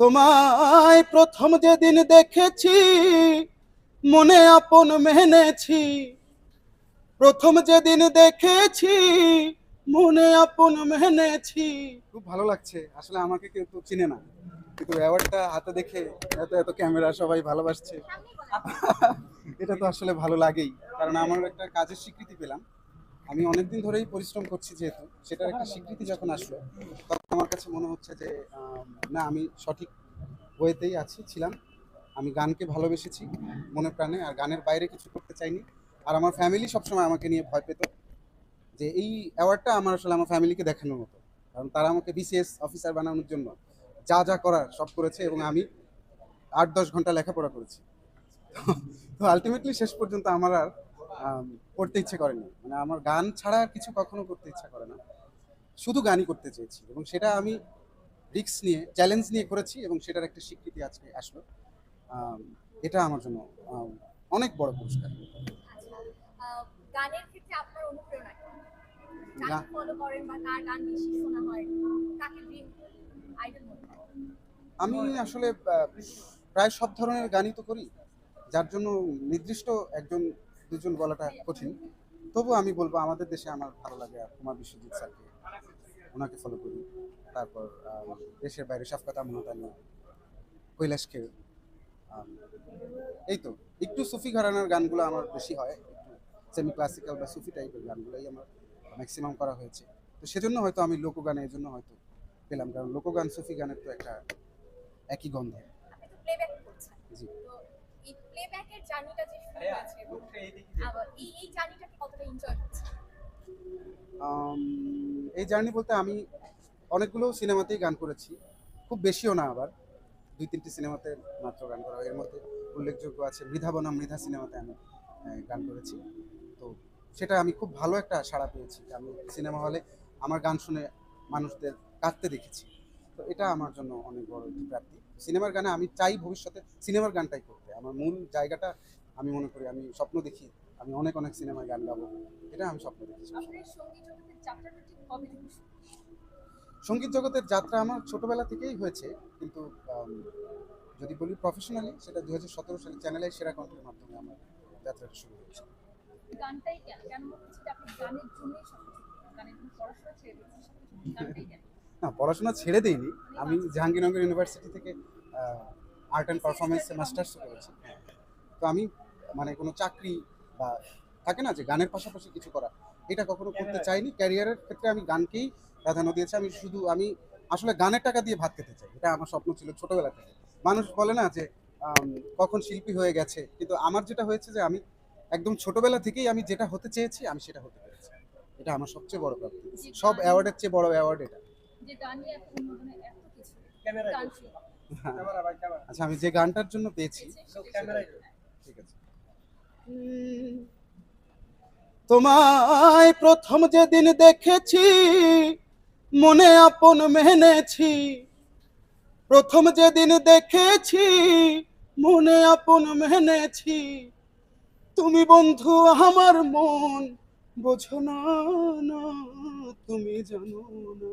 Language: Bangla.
তোমায় প্রথম যেদিন দেখেছি, মনে আপন মেনেছি। প্রথম যেদিন দেখেছি, মনে আপন মেনেছি। খুব ভালো লাগছে। আসলে আমাকে কেউ তো চিনে না। কিন্তু অ্যাওয়ার্ডটা হাতে দেখে এত এত ক্যামেরা সবাই ভালোবাসছে। এটা তো আসলে ভালো লাগেই। কারণ আমার একটা কাজের স্বীকৃতি পেলাম। আমি অনেকদিন ধরেই পরিশ্রম করছি যেহেতু, সেটার একটা স্বীকৃতি যখন আসলো, তখন আমার কাছে মনে হচ্ছে যে না, আমি সঠিক ওয়েতেই আছি, ছিলাম। আমি গানকে ভালোবেসেছি মনে প্রাণে, আর গানের বাইরে কিছু করতে চাইনি। আর আমার ফ্যামিলি সবসময় আমাকে নিয়ে ভয় পেত যে, এই অ্যাওয়ার্ডটা আমার আসলে আমার ফ্যামিলিকে দেখানোর মতো। কারণ তারা আমাকে বিসিএস অফিসার বানানোর জন্য যা যা করার সব করেছে এবং আমি আট দশ ঘণ্টা লেখাপড়া করেছি। তো আলটিমেটলি শেষ পর্যন্ত আমার আর করতে ইচ্ছে করেনি। মানে আমার গান ছাড়া আর কিছু কখনো করতে ইচ্ছা করে না। শুধু গানই করতে চেয়েছি এবং সেটা আমি রিস্ক নিয়ে চ্যালেঞ্জ নিয়ে করেছি এবং সেটার একটা স্বীকৃতি আজকে আসলো। এটা আমার জন্য অনেক বড় পুরস্কার। গানের ক্ষেত্রে আপনার অনুপ্রেরণা কাকে ফলো করেন বা কার গান বেশি শোনা হয় কাকে আইডল মনে আমি আসলে প্রায় সব ধরনের গানই তো করি। যার জন্য নির্দিষ্ট একজন দুজন বলাটা কঠিন। তবু আমি বলব, আমাদের দেশে আমার ভালো লাগে কুমার বিশ্বজিৎ স্যারকে। ওনাকে ফলো করি। তারপর দেশের বাইরে শাফকাত আমনত আলী কৈলাসকে এই তো। একটু সুফি ঘরানার গানগুলো আমার বেশি হয়। একটু সেমি ক্লাসিক্যাল বা সুফি টাইপের গানগুলোই আমার ম্যাক্সিমাম করা হয়েছে। তো সেজন্য হয়তো আমি লোকগানে এই জন্য হয়তো পেলাম। কারণ লোকগান, সুফি গানের তো একটা একই গন্ধ আপনি তো প্লেব্যাক করছেন জি তো এই প্লেব্যাকের জার্নিটা যে শুরু হয়েছে এই এই জার্নিটাকে কতটা এনজয় এই জার্নি বলতে আমি অনেকগুলো সিনেমাতেই গান করেছি। খুব বেশিও না আবার। দুই তিনটি সিনেমাতে মাত্র গান করা হয়। এর মধ্যে উল্লেখযোগ্য আছে মৃধা বনাম মৃধা সিনেমাতে আমি গান করেছি। তো সেটা আমি খুব ভালো একটা সাড়া পেয়েছি। আমি সিনেমা হলে আমার গান শুনে মানুষদের কাঁদতে দেখেছি। তো এটা আমার জন্য অনেক বড় একটি প্রাপ্তি। সিনেমার গানে আমি চাই ভবিষ্যতে সিনেমার গানটাই করতে। আমার মূল জায়গাটা আমি মনে করি আমি স্বপ্ন দেখি আমি অনেক অনেক সিনেমায় গান গাবো। এটা আমি স্বপ্ন দেখি সংগীত জগতের যাত্রা আমার ছোটবেলা থেকেই হয়েছে কিন্তু যদি বলি প্রফেশনালি সেটা দু হাজার সতেরো সালে চ্যানেলের সেরা কণ্ঠের মাধ্যমে আমার যাত্রাটা শুরু হয়েছে। গানটাই কেন? কেন আপনি গানের জন্যই গানের জন্য পড়াশোনা ছেড়ে দিয়েছেন গানটাই কেন? না, পড়াশোনা ছেড়ে দিইনি। আমি জাহাঙ্গীরনগর ইউনিভার্সিটি থেকে আর্ট অ্যান্ড পারফরমেন্সে মাস্টার্স করেছি। তো আমি মানে কোনো চাকরি বা, থাকে না যে গানের পাশাপাশি কিছু করা, এটা কখনো করতে চাইনি। ক্যারিয়ারের ক্ষেত্রে আমি গানকেই প্রাধান্য দিয়েছি। আমি শুধু, আমি আসলে গানের টাকা দিয়ে ভাত খেতে চাই। এটা আমার স্বপ্ন ছিল ছোটবেলা থেকে। মানুষ বলে না যে কখন শিল্পী হয়ে গেছে। কিন্তু আমার যেটা হয়েছে যে, আমি একদম ছোটবেলা থেকেই আমি যেটা হতে চেয়েছি, আমি সেটা হতে পেরেছি। এটা আমার সবচেয়ে বড় প্রাপ্তি। সব অ্যাওয়ার্ডের চেয়ে বড় অ্যাওয়ার্ড এটা। আচ্ছা আমি যে গানটার জন্য পেয়েছি ক্যামেরায় ঠিক আছে। তোমায় প্রথম যেদিন দেখেছি মনে আপন মেনেছি। প্রথম যেদিন দেখেছি মনে আপন মেনেছি। তুমি বন্ধু আমার মন বোঝো না না তুমি জানো না।